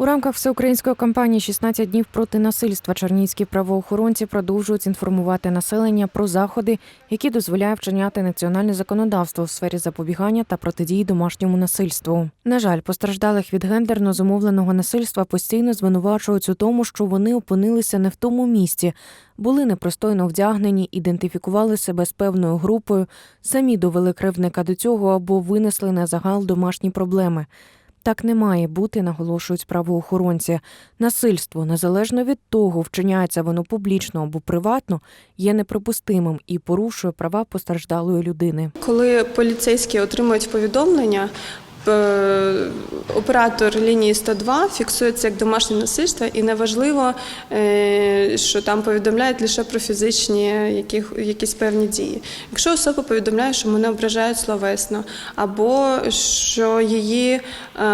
У рамках всеукраїнської кампанії «16 днів проти насильства чернігівські правоохоронці продовжують інформувати населення про заходи, які дозволяє вчиняти національне законодавство в сфері запобігання та протидії домашньому насильству. На жаль, постраждалих від гендерно зумовленого насильства постійно звинувачують у тому, що вони опинилися не в тому місці, були непростойно вдягнені, ідентифікували себе з певною групою, самі довели кривдника до цього або винесли на загал домашні проблеми. Так не має бути, наголошують правоохоронці. Насильство, незалежно від того, вчиняється воно публічно або приватно, є неприпустимим і порушує права постраждалої людини. Коли поліцейські отримують повідомлення, оператор лінії 102 фіксується як домашнє насильство, і неважливо, е, що там повідомляють лише про фізичні якісь певні дії. Якщо особа повідомляє, що мене ображають словесно, або що її е,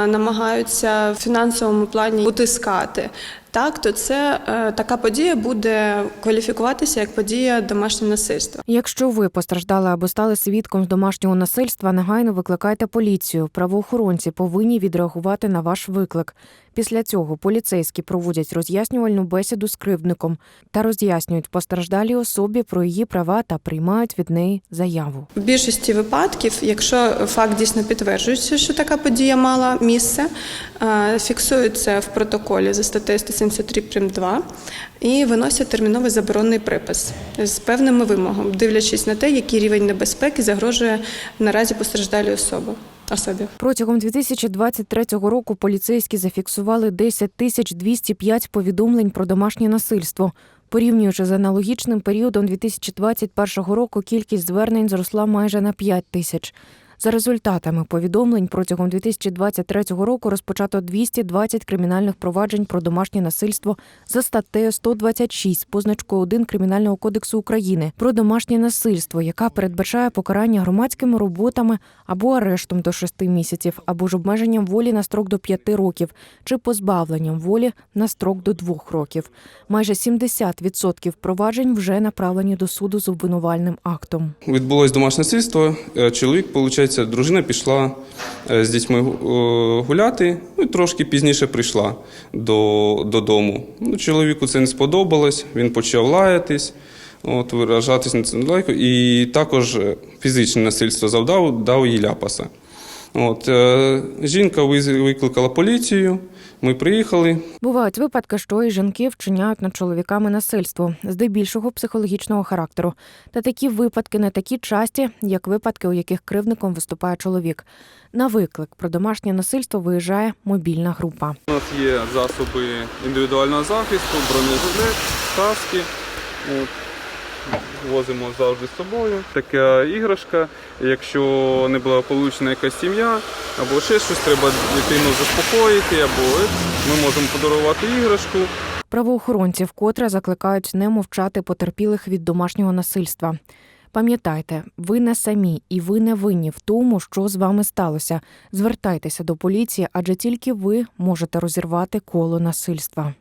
намагаються в фінансовому плані утискати. Так, то це е, така подія буде кваліфікуватися як подія домашнього насильства. Якщо ви постраждали або стали свідком домашнього насильства, негайно викликайте поліцію. Правоохоронці повинні відреагувати на ваш виклик. Після цього поліцейські проводять роз'яснювальну бесіду з кривдником та роз'яснюють постраждалій особі про її права та приймають від неї заяву. В більшості випадків, якщо факт дійсно підтверджується, що така подія мала місце, е, фіксується в протоколі за статтею 173 прим. 2 і виносять терміновий заборонний припис з певними вимогами, дивлячись на те, який рівень небезпеки загрожує наразі постраждалій особі. особі. Протягом 2023 року поліцейські зафіксували 10 тисяч 205 повідомлень про домашнє насильство. Порівнюючи з аналогічним періодом 2021 року, кількість звернень зросла майже на 5 тисяч. За результатами повідомлень протягом 2023 року розпочато 220 кримінальних проваджень про домашнє насильство за статтею 126 з позначкою 1 Кримінального кодексу України про домашнє насильство, яка передбачає покарання громадськими роботами або арештом до 6 місяців, або ж обмеженням волі на строк до 5 років, чи позбавленням волі на строк до 2 років. Майже 70% проваджень вже направлені до суду з обвинувальним актом. Відбулось домашнє насильство. Е, Чоловік, виходить, дружина пішла е, з дітьми е, гуляти, ну і трошки пізніше прийшла до, додому. Ну, чоловіку це не сподобалось, він почав лаятись, от, виражатись на це лайку, і також е, фізичне насильство завдав, дав їй ляпаса. От, е, жінка викликала поліцію, ми приїхали, Бувають випадки, що і жінки вчиняють над чоловіками насильство, здебільшого психологічного характеру. Та такі випадки не такі часті, як випадки, у яких кривником виступає чоловік. На виклик про домашнє насильство виїжджає мобільна група. У нас є засоби індивідуального захисту, бронежилет, каски. От. Возимо завжди з собою. Така іграшка, якщо неблагополучна якась сім'я, або ще щось, треба дитину заспокоїти, або ми можемо подарувати іграшку. Правоохоронці вкотре закликають не мовчати потерпілих від домашнього насильства. Пам'ятайте, ви не самі і ви не винні в тому, що з вами сталося. Звертайтеся до поліції, адже тільки ви можете розірвати коло насильства.